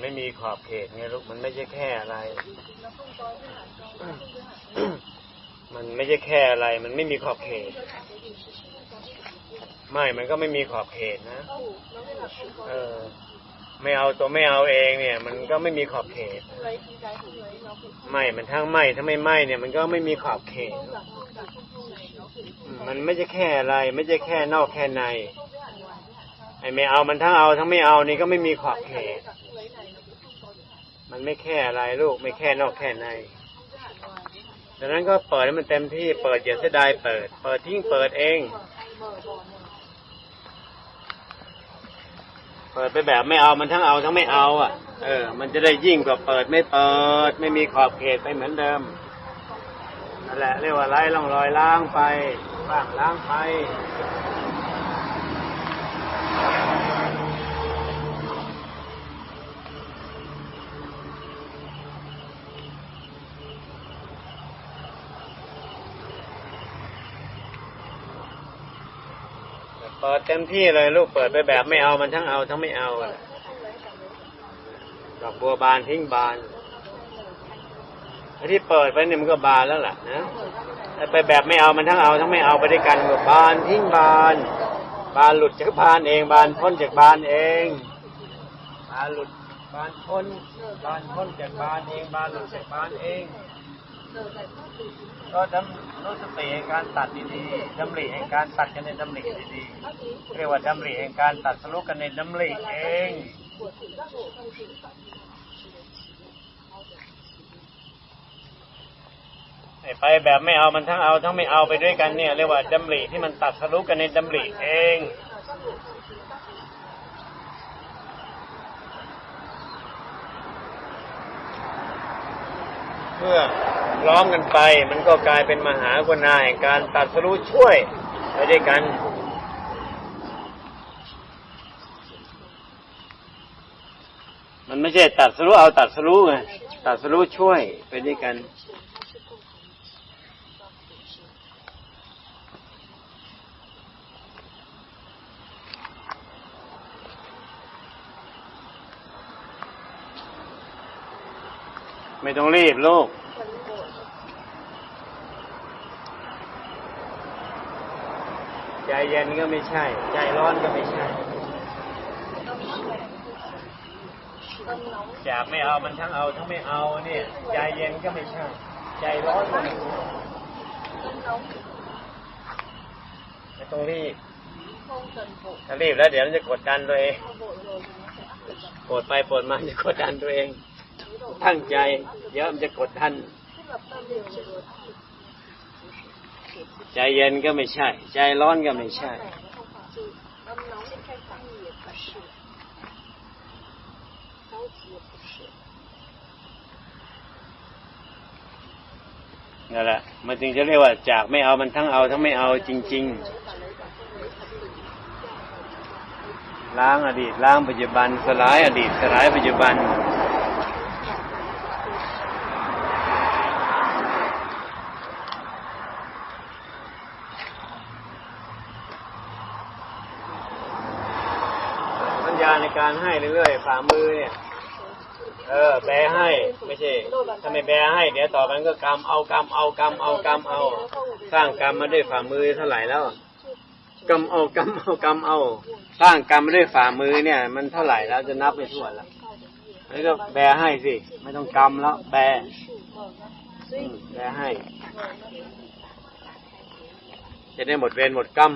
ไม่มีขอบเขตไงลูกมันไม่ใช่แค่อะไร มันไม่ใช่แค่อะไร มันไม่มีขอบเขต ไม่มันก็ไม่มีขอบเขตนะ เออ ไม่เอาตัวไม่เอาเองเนี่ย มันก็ไม่มีขอบเขต ไม่มันทั้งไม่ทั้งไม่ไม่เนี่ย มันก็ไม่มีขอบเขต มันไม่ใช่แค่อะไร ไม่ใช่แค่นอกแค่ในไอ้ไม่เอามันทั้งเอาทั้งไม่เอานี่ก็ไม่มีขอบเขต มันไม่แค่อะไรลูกไม่แค่นอกแค่ในดังนั้นก็เปิดให้มันเต็มที่เปิดอย่าเสียดายเปิด เปิดทิ้งเปิดเอง เปิดไปแบบไม่เอามันทั้งเอาทั้งไม่เอา อะ เออ มันจะได้ยิ่งกว่าเปิดไม่เปิด ไม่มีขอบเขตไปเหมือนเดิมนั่นแหละเรียกว่าไล่ล่องรอยล้างไปบ้างล้างไป เปิดเต็มที่เลยลูกเปิดไปแบบไม่เอามันทั้งเอาทั้งไม่เอาดอกบัวบานทิ้งบานที่เปิดไปเนี่ยมันก็บานแล้วล่ะนะไปแบบไม่เอามันทั้งเอาทั้งไม่เอาไปด้วยกันบานทิ้งบาน บานหลุดจากบานเอง บานพ้นจากบานเอง บานหลุดบานพ้น บานพ้นจากบานเอง บานหลุดจากบานเองก็ดำ รู้สติแห่งการตัดดีๆดำริแห่งการตัดกันในดำริดีๆเรียกว่าดำริแห่งการตัดสรุปกันในดำริเองไอ้ไปแบบไม่เอามันทั้งเอาทั้งไม่เอาไปด้วยกันเนี่ยเรียกว่าดำริที่มันตัดสรุปกันในดำริเอง เพื่อล้อมกันไป มันก็กลายเป็นมหากนาแห่งการตัดสรู้ช่วยไปด้วยกันมันไม่ใช่ตัดสรู้เอาตัดสรู้ไงตัดสรู้ช่วยไปด้วยกัน ไม่ต้องรีบลูก ใจเย็นก็ไม่ใช่ ใจร้อนก็ไม่ใช่จากไม่เอามันทั้งเอาทั้งไม่เอาเนี่ยใจเย็นก็ไม่ใช่ ใจร้อนก็ไม่ใช่ไม่ต้องรีบถ้ารีบแล้วเดี๋ยวมันจะกดดันตัวเองปวดไปปวดมาจะกดดันตัวเอง ตั้งใจ เดี๋ยวมันจะกดดันใจเย็นก็ไม่ใช่ ใจร้อนก็ไม่ใช่ นั่นแหละ มันจึงจะเรียกว่าจากไม่เอามันทั้งเอาทั้งไม่เอาจริง ๆ ล้างอดีต ล้างปัจจุบัน สลายอดีต สลายปัจจุบัน สั ญาในการให้เรื่อยๆฝ่ามือเนี่ย เออ แบให้ไม่ใช่ถ้าไม่แบให้เดี๋ยวต่อไปก็กรรมเอากรรมเอากรรมเอากรรมเอา สร้างกรรมมาด้วยฝ่ามือเท่าไหร่แล้วกรรมเอากรรมเอากรรมเอา สร้างกรรมมาด้วยฝ่ามือเนี่ย มันเท่าไหร่แล้วจะนับไม่ถ้วนแล้วนี่ก็แบให้สิไม่ต้องกรรมแล้ว แบแบให้ จะได้หมดเวรหมดกรรม